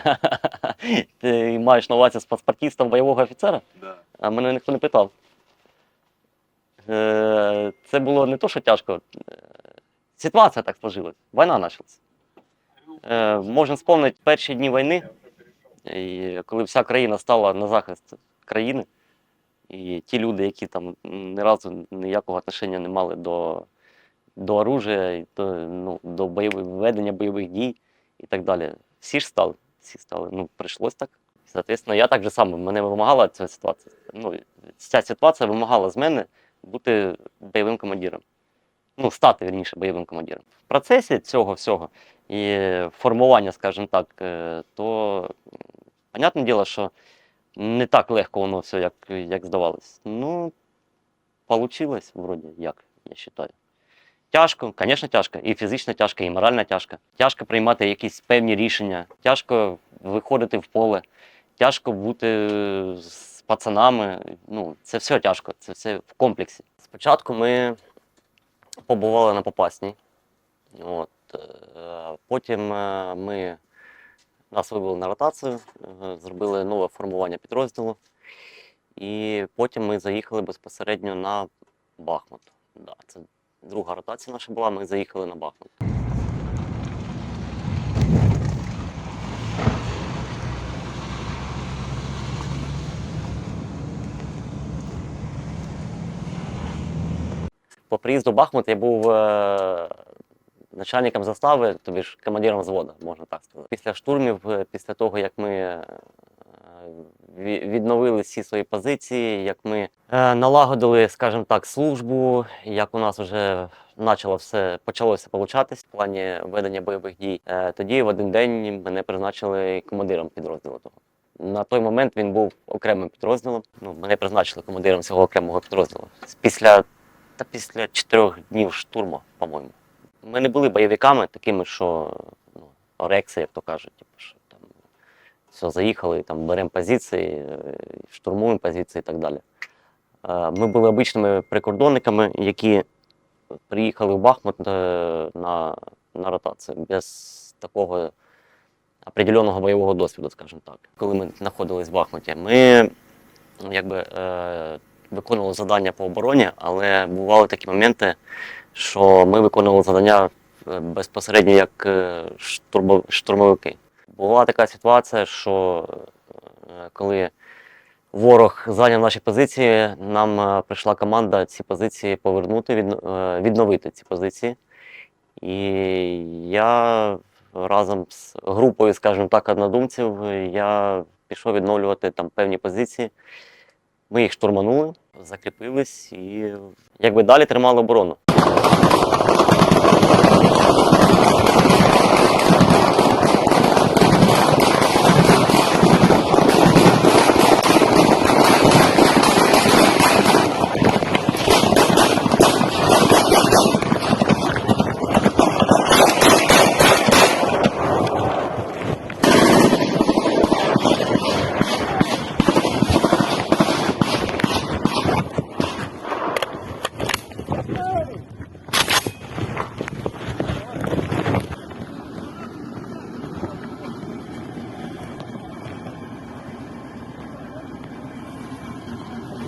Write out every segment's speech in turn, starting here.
Ти маєш на увазі з паспортистом бойового офіцера? Да. А мене ніхто не питав. Е, Це було не то, що тяжко. Ситуація так сложилась. Війна почалась. Е, Можна вспомнити перші дні війни, коли вся країна стала на захист країни. І ті люди, які там ні разу ніякого отношення не мали до, до оружия, до, ну, до бойових, ведення бойових дій і так далі. Всі ж стали. Всі стали. Ну, прийшлось так. Соответственно, я так же само, мене вимагала ця ситуація. Ну, ця ситуація вимагала з мене бути бойовим командиром. Ну, стати вірніше бойовим командиром. В процесі цього всього і формування, скажімо так, е, то понятне діло, що не так легко воно все, як, як здавалось. Ну, получилось вроді як, я вважаю. Тяжко, звісно, тяжко. І фізично тяжко, і морально тяжко. Тяжко приймати якісь певні рішення, тяжко виходити в поле, тяжко бути з пацанами. Ну, це все тяжко, це все в комплексі. Спочатку ми побували на Попасній. От, е, потім е, ми нас вивели на ротацію, е, зробили нове формування підрозділу. І потім ми заїхали безпосередньо на Бахмут. Да, це друга ротація наша була, ми заїхали на Бахмут. По приїзду Бахмут я був е, начальником застави, тобі ж командиром взводу, можна так сказати. Після штурмів, е, після того, як ми е, відновили всі свої позиції, як ми е, налагодили, скажімо так, службу, як у нас вже почало все, почалося получатись в плані ведення бойових дій, е, тоді в один день мене призначили командиром підрозділу того. На той момент він був окремим підрозділом. Ну, мене призначили командиром цього окремого підрозділу. Після та після чотирьох днів штурму, по-моєму. Ми не були бойовиками такими, що ну, орекси, як то кажуть, типу, що все, заїхали, там беремо позиції, е, штурмуємо позиції і так далі. Е, Ми були обичними прикордонниками, які приїхали в Бахмут е, на, на ротацію без такого определеного бойового досвіду, скажімо так. Коли ми знаходились в Бахмуті, ми якби, е, виконували завдання по обороні, але бували такі моменти, що ми виконували завдання е, безпосередньо як е, штурмовики. Була така ситуація, що е, коли ворог зайняв наші позиції, нам е, прийшла команда ці позиції повернути, е, відновити ці позиції. І я разом з групою, скажімо так, однодумців, я пішов відновлювати там певні позиції. Ми їх штурманули, закріпились і якби далі тримали оборону.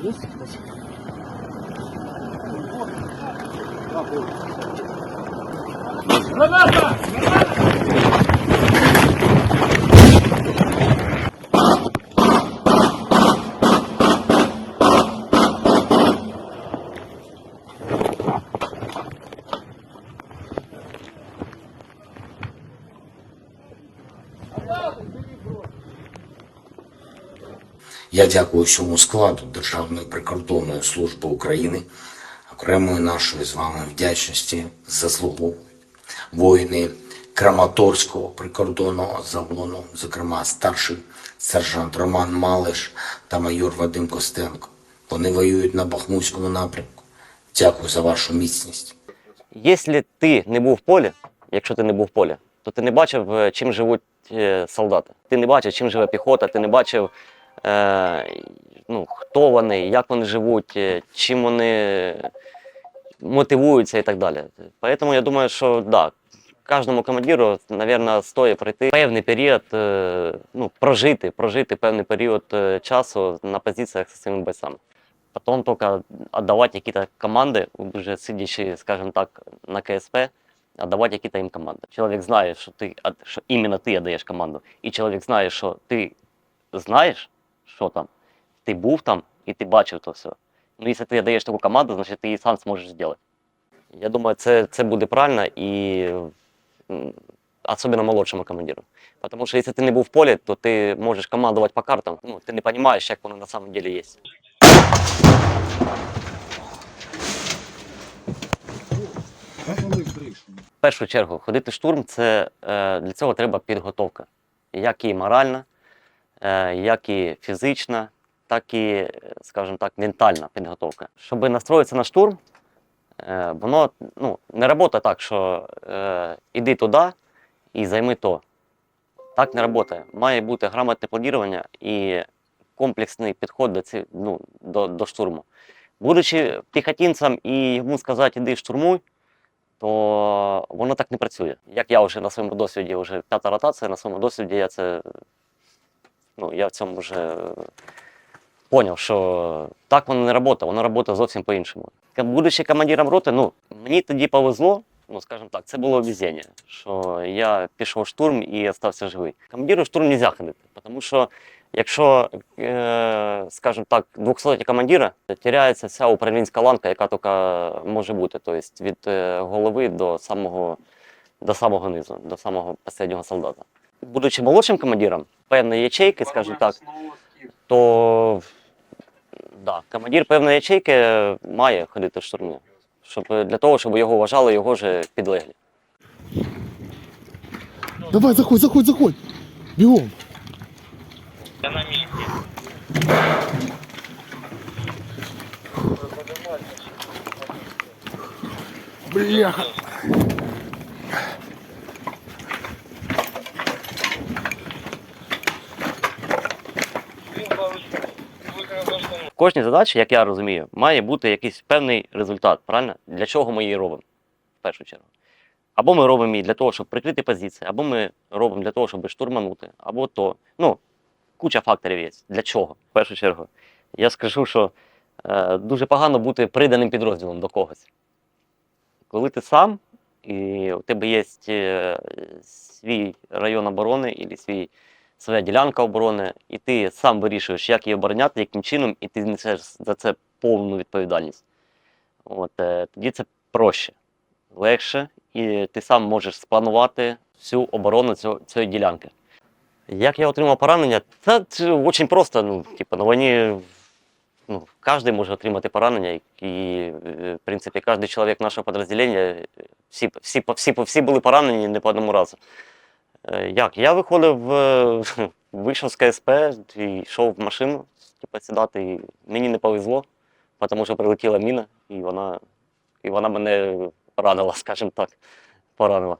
Есть? хтось? Граната! Я дякую всьому складу Державної прикордонної служби України, окремої нашої з вами вдячності заслуговують воїни Краматорського прикордонного загону, зокрема старший сержант Роман Малиш та майор Вадим Костенко. Вони воюють на Бахмутському напрямку. Дякую за вашу міцність. Якщо ти не був в полі, якщо ти не був в полі, то ти не бачив, е, чим живуть е, солдати. Ти не бачив, чим живе піхота, ти не бачив, ну, хто вони, як вони живуть, е, чим вони мотивуються і так далі. Тому я думаю, що да, кожному командиру, мабуть, стоїть пройти певний період, е, ну, прожити, прожити певний період е, часу на позиціях з цими бойцями. Потом только отдавать какие-то команды, уже сидячи, скажем так, на КСП, отдавать какие-то им команды. Человек знает, что, ты, от- что именно ты отдаешь команду, и человек знает, что ты знаешь, що там, ти був там і ти бачив то все. Ну, якщо ти даєш таку команду, значить ти її сам зможеш зробити. Я думаю, це, це буде правильно і особливо молодшому командиру. Тому що якщо ти не був в полі, то ти можеш командувати по картам, ну, ти не розумієш, як воно на самом деле є. В першу чергу, ходити штурм це е, для цього треба підготовка. Як і моральна, як і фізична, так і, е, скажімо так, ментальна підготовка. Щоб настроїтися на штурм, е, воно ну, не працює так, що е, іди туди і займи то. Так не працює. Має бути грамотне планування і комплексний підход до, ці, ну, до, до штурму. Будучи піхотинцем і йому сказати, іди штурмуй, то воно так не працює. Як я вже на своєму досвіді, вже п'ята ротація, на своєму досвіді я це. Ну, я в цьому вже поняв, що так воно не працює, воно працює зовсім по-іншому. Будучи командиром роти, ну, мені тоді повезло, ну, скажімо так, це було везіння, що я пішов в штурм і залишився живий. Командиру штурм не можна ходити, тому що якщо, е, скажімо так, 200 командира, теряється вся управлінська ланка, яка тільки може бути. Тобто від е, голови до самого, до самого низу, до самого останнього солдата. Будучи молодшим командиром, певної ячейки, скажімо так, то да, командир певної ячейки має ходити в штурмі. Щоб, для того, щоб його вважали його ж підлеглі. Давай, заходь, заходь, заходь. Бегом. Бляха. Кожній задачі, як я розумію, має бути якийсь певний результат, правильно? Для чого ми її робимо, в першу чергу. Або ми робимо її для того, щоб прикрити позиції, або ми робимо для того, щоб штурманути, або то. Ну, куча факторів є. Для чого? В першу чергу. Я скажу, що е, дуже погано бути приданим підрозділом до когось. Коли ти сам, і у тебе є е, свій район оборони, або свій своя ділянка оборони, і ти сам вирішуєш, як її обороняти, яким чином, і ти несеш за це повну відповідальність. От, е, тоді це проще, легше, і ти сам можеш спланувати всю оборону цього, цієї ділянки. Як я отримав поранення? Це, дуже просто. Ну, типу, на війні ну, кожен може отримати поранення, і, е, в принципі, кожен чоловік нашого підрозділення, всі, всі, всі, всі були поранені не по одному разу. Е, Як? Я виходив, е, вийшов з КСП і йшов в машину, типу, сідати. І мені не повезло, тому що прилетіла міна, і вона, і вона мене поранила, скажімо так. Поранила.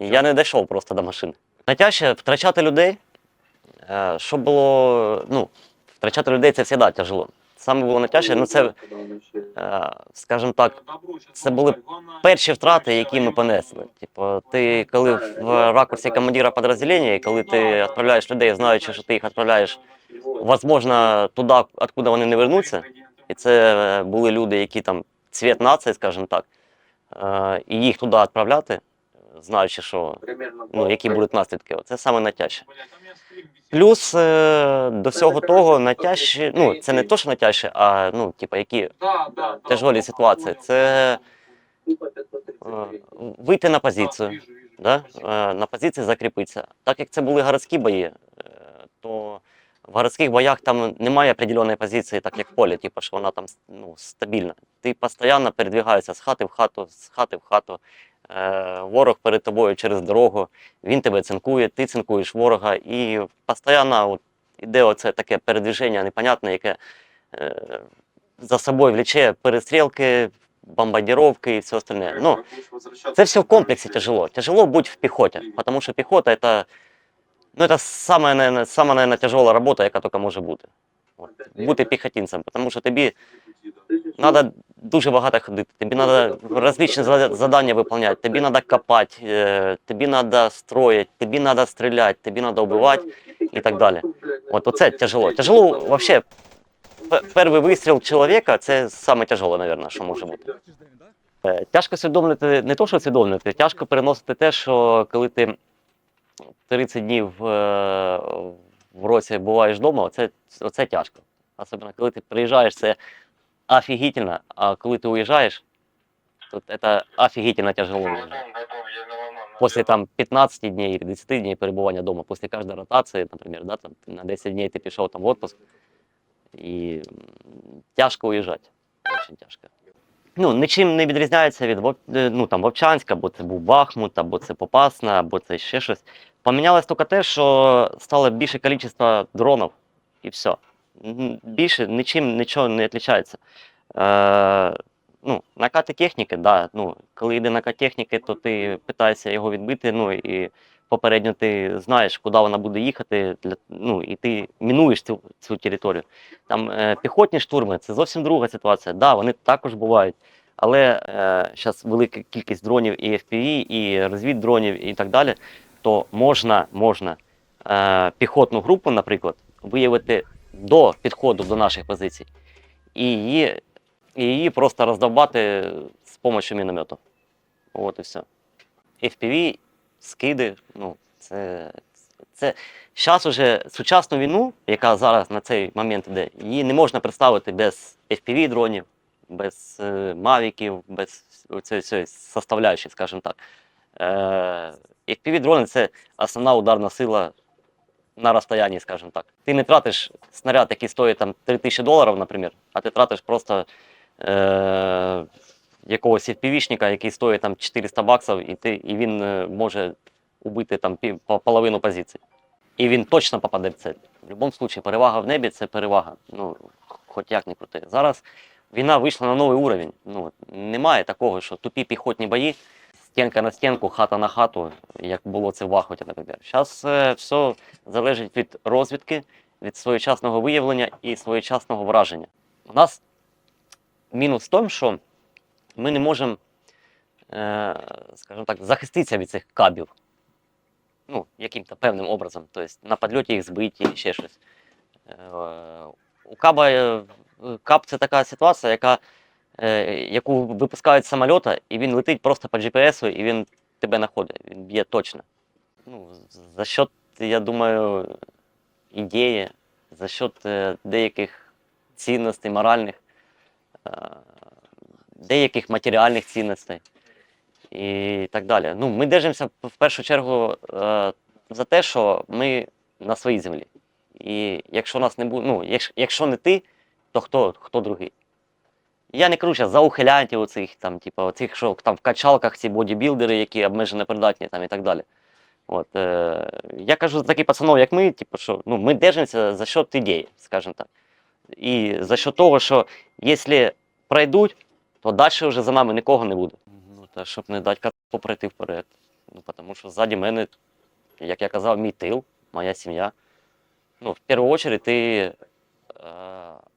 Я не дійшов просто до машини. Найтяжче втрачати людей. е, Що було, ну, втрачати людей це завжди тяжело. Саме було найтяжче, ну це, е, скажімо так, це були перші втрати, які ми понесли. Типу, ти коли в ракурсі командира підрозділення, і коли ти відправляєш людей, знаючи, що ти їх відправляєш, можливо, туди, откуда вони не вернуться. І це е, були люди, які там цвіт нації, скажімо так, е, і їх туди відправляти, знаючи, що ну, які будуть наслідки, це саме найтяжче. Плюс е, до всього того найтяжче, ну це не то, що найтяжче, а ну, типу, які тяжолі ситуації. Це е, вийти на позицію, да? е, на позиції закріпитися. Так як це були городські бої, то в городських боях там немає определеної позиції, так як в полі, типу, що вона там ну, стабільна. Ти постійно передвигаєшся з хати в хату, з хати в хату. Е, ворог перед тобою через дорогу, він тебе цинкує, ти цинкуєш ворога, і постійно от, іде оце таке передвіження непонятне, яке е, за собою вліче перестрілки, бомбардировки і все остальне. Ну, це все в комплексі тяжело. Тяжело бути в піхоті, тому що піхота це, ну, це саме, наверное, саме наверное, тяжела робота, яка тільки може бути. От, бути піхотинцем, тому що тобі Треба дуже багато ходити. Тобі треба розличні зада- завдання виконувати. Тобі треба копати, е, тобі треба строїти, тобі треба стріляти, тобі треба вбивати і так далі. От оце тяжело. Тяжело взагалі. Перший вистріл чоловіка це саме мабуть, що може бути. Е, Тяжко усвідомлити не то, що усвідомлювати, тяжко переносити те, що коли ти 30 днів е, в році буваєш вдома, оце, оце тяжко. Особливо, коли ти приїжджаєш, це офігітельно, а коли ти уїжджаєш, то це офігітельно тяжело. После там 15 дней или 10 дней перебування вдома, после каждой ротации, например, да, там, на 10 дней ти пішов там в отпуск, і тяжко уїжджати. Очень тяжко. Ну, нічим не відрізняється від е, ну, там, Вовчанська, або це був Бахмут, або це Попасна, або це ще щось. Помінялось тільки те, що стало більше кількість дронів, і все. Більше нічим нічого не відрізняється. Е, ну, накати техніки, да, ну, коли йде накат техніки, то ти питаєшся його відбити, ну і попередньо ти знаєш, куди вона буде їхати, для, ну, і ти мінуєш цю, цю територію. Там е, піхотні штурми це зовсім друга ситуація. Да, вони також бувають. Але зараз велика кількість дронів і FPV, і розвіддронів, і так далі, то можна, можна е, піхотну групу, наприклад, виявити до підходу до наших позицій, і її, і її просто роздовбати з допомогою міномету. От і все. FPV, скиди, ну, це. Це зараз уже сучасну війну, яка зараз на цей момент іде, її не можна представити без FPV дронів, без е, мавіків, без цієї составляючої, скажімо так. Е, FPV дрони це основна ударна сила на розстоянні, скажімо так. Ти не тратиш снаряд, який стоїть там 3000 доларів, наприклад, а ти тратиш просто е, якогось FPV-шника, який стоїть там 400 баксів, і, ти, і він е, може убити там половину позицій. І він точно попаде в цель. В будь-якому випадку перевага в небі це перевага. Ну, хоч як не крути. Зараз війна вийшла на новий уровень. Ну, немає такого, що тупі піхотні бої, стінка на стінку, хата на хату, як було це в Бахмуті, наприклад. Зараз е, все залежить від розвідки, від своєчасного виявлення і своєчасного враження. У нас мінус в тому, що ми не можемо, е, скажімо так, захиститися від цих кабів. Ну, яким-то певним образом. Тобто на підльоті їх збиті, і ще щось. Е, У каба каб це така ситуація, яка, яку випускають з самольота, і він летить просто по GPS, і він тебе знаходить, він б'є точно. Ну, за счет, я думаю, ідеї, за счет е, деяких цінностей моральних, е, деяких матеріальних цінностей і так далі. Ну, ми держимося в першу чергу е, за те, що ми на своїй землі. І якщо нас не буде, ну, якщо не ти, то хто, хто другий? Я не кажу зараз за ухилянтів оцих, там, типу, оцих, що там в качалках ці бодібілдери, які обмежено придатні там, і так далі. От, е, я кажу таких пацанов, як ми, типу, що ну, ми держимося за счет ідеї, скажімо так. І за счет того, що якщо пройдуть, то далі вже за нами нікого не буде. Ну, та щоб не дати катку пройти вперед. Ну, тому що ззаді мене, як я казав, мій тил, моя сім'я. Ну, в першу чергу ти е,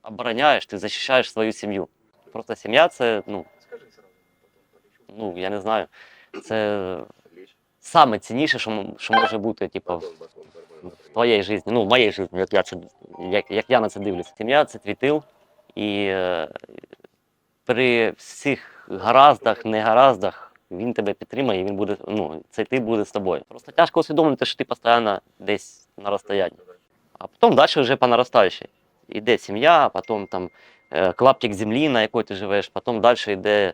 обороняєш, ти захищаєш свою сім'ю. Просто сім'я це, ну, ну, я не знаю, це саме цінніше, що, що може бути, типу, в в твоїй житті, ну, в моїй житті, як я, як, як я на це дивлюся. Сім'я це твій тил, і е, при всіх гараздах, негараздах він тебе підтримає, і він буде, ну, цей ти буде з тобою. Просто тяжко усвідомити, що ти постійно десь на розстоянні. А потім далі вже по наростаючій. Іде сім'я, а потім там клаптик землі, на якій ти живеш, потім далі йде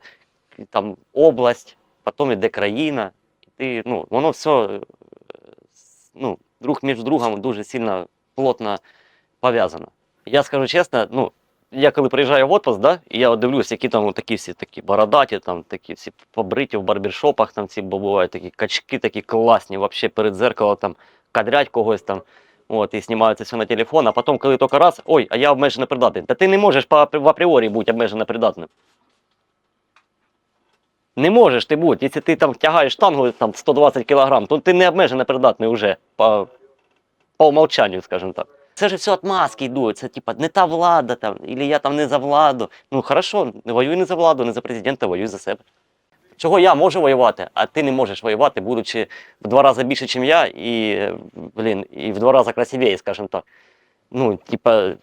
там область, потім йде країна. І ти, ну, воно все е, ну, друг між другом дуже сильно плотно пов'язано. Я скажу чесно, ну, я коли приїжджаю в отпуск, да, і я дивлюсь, які там такі всі такі бородаті, там такі всі побриті в барбершопах, там ці бувають такі качки такі класні, вообще перед зеркалом там кадрять когось там. От, і знімають все на телефон, а потім, коли тільки раз, ой, а я обмежено придатний. Та ти не можеш в апріорі бути обмежено придатним. Не можеш ти бути. Якщо ти там тягаєш штангу там, 120 кг, то ти не обмежено придатний вже по, по умовчанню, скажімо так. Це ж все отмазки йдуть. Це типа не та влада там, або я там не за владу. Ну хорошо, не воюй не за владу, не за президента, воюй за себе. Чого я можу воювати, а ти не можеш воювати, будучи в два рази більше, ніж я, і, блін, і в два рази красивее, скажімо так. Ну, типа,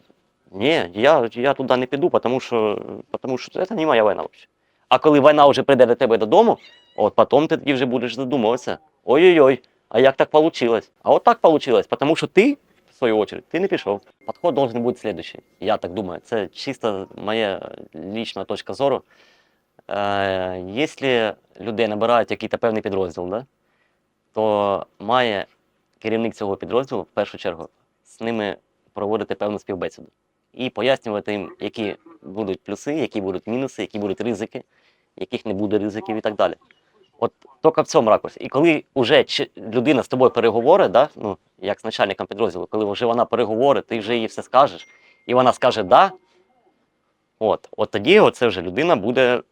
ні, я, я туди не піду, тому що, тому що це не моя війна взагалі. А коли війна вже прийде до тебе додому, от потім ти тоді вже будеш задумуватися. Ой-ой-ой, а як так вийшло? А от так вийшло, тому що ти, в свою очередь, ти не пішов. Підход должен бути следующий. Я так думаю. Це чисто моя лічна точка зору. Е, якщо людей набирають якийсь певний підрозділ, да, то має керівник цього підрозділу в першу чергу з ними проводити певну співбесіду і пояснювати їм, які будуть плюси, які будуть мінуси, які будуть ризики, яких не буде ризиків і так далі. От тільки в цьому ракурсі. І коли вже людина з тобою переговорить, да, ну, як з начальником підрозділу, коли вже вона переговорить, ти вже їй все скажеш, і вона скаже да, от, от тоді оце вже людина буде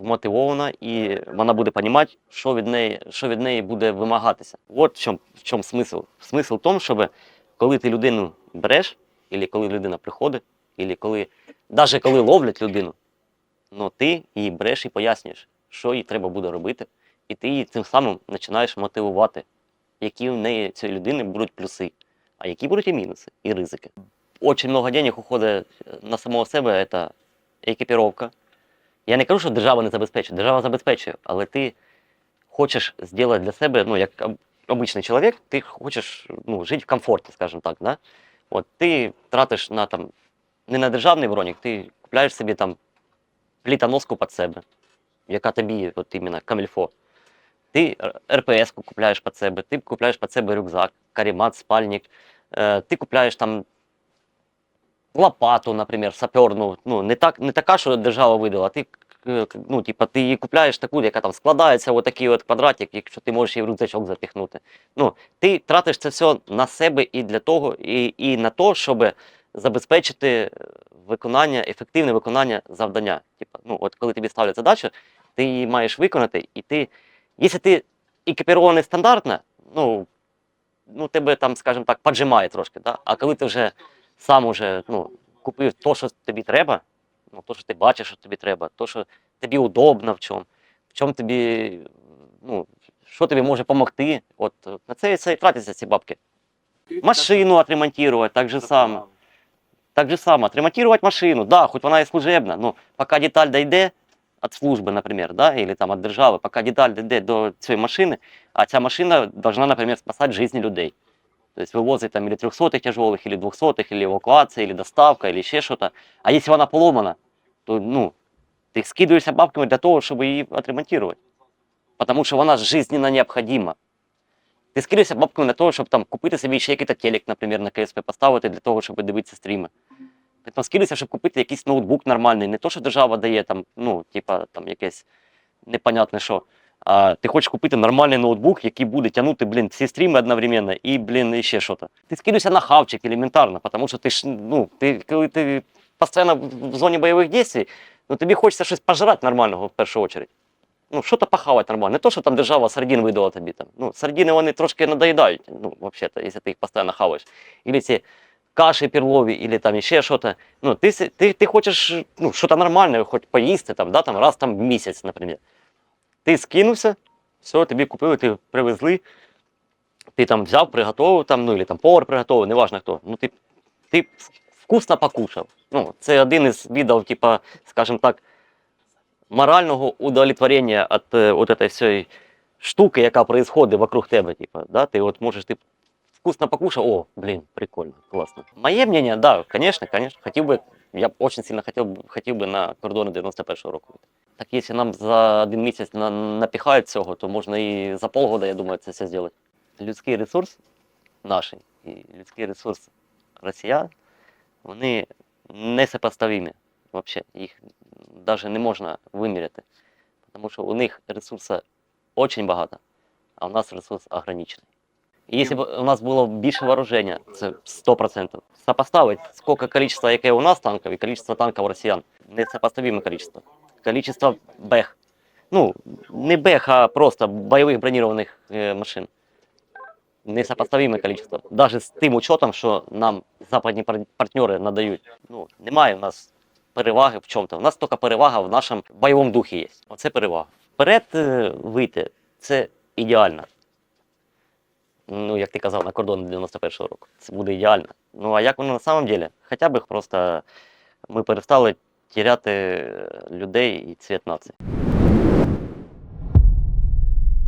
вмотивована і вона буде розуміти, що від неї, що від неї буде вимагатися. От в чому, в чому смисл. Смисл в тому, щоб коли ти людину береш, або коли людина приходить, або коли, навіть коли ловлять людину, ну ти її береш і пояснюєш, що їй треба буде робити, і ти її цим самим починаєш мотивувати, які в неї цієї людини будуть плюси, а які будуть і мінуси, і ризики. Очень много денег уходить на самого себе, це екіпіровка. Я не кажу, що держава не забезпечує, держава забезпечує, але ти хочеш зробити для себе, ну, як об- обичний чоловік, ти хочеш ну, жити в комфорті, скажімо так. Да? От ти тратиш на там, не на державний бронік, ти купляєш собі там плітоноску під себе, яка тобі от іменно камільфо. Ти РПС купляєш під себе, ти купляєш під себе рюкзак, карімат, спальник, е, ти купляєш там лопату, наприклад, саперну. Ну, не, так, не така, що держава видала, ти, е, ну, типа, ти її купляєш таку, яка там складається в от квадратик, якщо ти можеш її в рюкзачок запіхнути. Ну, ти тратиш це все на себе і для того, і, і на те, щоб забезпечити виконання, ефективне виконання завдання. Типа, ну, от коли тобі ставлять задачу, ти її маєш виконати, і ти, якщо ти екіпірований стандартно, ну, ну тебе там, скажімо так, поджимає трошки. Да? А коли ти вже сам уже ну, купив то, що тобі треба, ну, то, що ти бачиш, що тобі треба, то, що тобі удобно в чому, в чому тобі, ну, що тобі може допомогти. От на це, це і тратяться ці бабки. Машину отремонтувати, так же само. Так же само, отремонтировать машину, да, хоть вона і служебна, но поки деталь дійде від служби, наприклад, да, или там від держави, поки деталь дійде до цієї машини, а ця машина должна, наприклад, спасати життя людей. То есть вывозить там или 300 тяжелых, или 200, или эвакуация, или доставка, или еще что-то. А если она поломана, то ну, ты скидываешься бабками для того, чтобы ее отремонтировать. Потому что она жизненно необходима. Ти скидуєшся бабками для того, щоб там купити собі ще якийсь телек, наприклад, на КСП поставити для того, щоб дивитися стріми. Ти там скидуєшся, щоб купити якийсь ноутбук нормальний, не то, що держава дає там, ну, типа там якесь непонятне що. А ти хочеш купити нормальний ноутбук, який буде тягнути, блін, всі стріми одновременно і, блін, і ще щось. Ти скидуєшся на хавчик елементарно, тому що ти ж, ну, ти, коли ти постійно в зоні бойових дій, ну тобі хочеться щось пожрати нормального в першу чергу. Ну, що то похавати нормально. Не то, що там держава сардін видала тобі там. Ну, сардіни вони трошки надоїдають, ну, взагалі, якщо ти їх постійно хаваєш. Или ці каші перлові, или там ще щось. Ну, ти, ти, ти хочеш ну, щось нормальне, хоч поїсти там, да, там, раз там в місяць, наприклад. Ти скинувся, все, тобі купили, ти привезли, ти там взяв, приготував, там, ну, там повар приготував, неважно хто. Ну, ти, ти вкусно покушав. Ну, це один із видів, типа, скажімо так, морального удовлетворення від е, от этой всієї штуки, яка происходит вокруг тебе. Типа, да? Ти от можеш ти вкусно покушав, о, блін, прикольно, класно. Моє мнение, да, конечно, хотів би, я б очень сильно хотів, хотів би на кордони 91-го року. Так якщо нам за один місяць на, напіхають цього, то можна і за полгода, я думаю, це все зробити. Людський ресурс наш і людський ресурс росіян, вони несопоставимі. Вообще, їх навіть не можна виміряти. Тому що у них ресурсу дуже багато, а у нас ресурс ограничений. І якщо б у нас було більше вооруження, це 100%. Сопоставити, скільки количество, яке у нас танків, і количество танків росіян. Несопоставиме количество. Количество бех. Ну, не бех, а просто бойових бронірованих е, машин. несопоставиме количество. Даже з тим учетом, що нам западні пар- партнери надають. Ну, немає в нас переваги в чому-то. У нас тільки перевага в нашому бойовому духі є. Оце перевага. Вперед е, вийти це ідеально. Ну, як ти казав, на кордон 91-го року. Це буде ідеально. Ну а як воно на самом деле? Хоча б просто ми перестали тіряти людей і цвіт нації.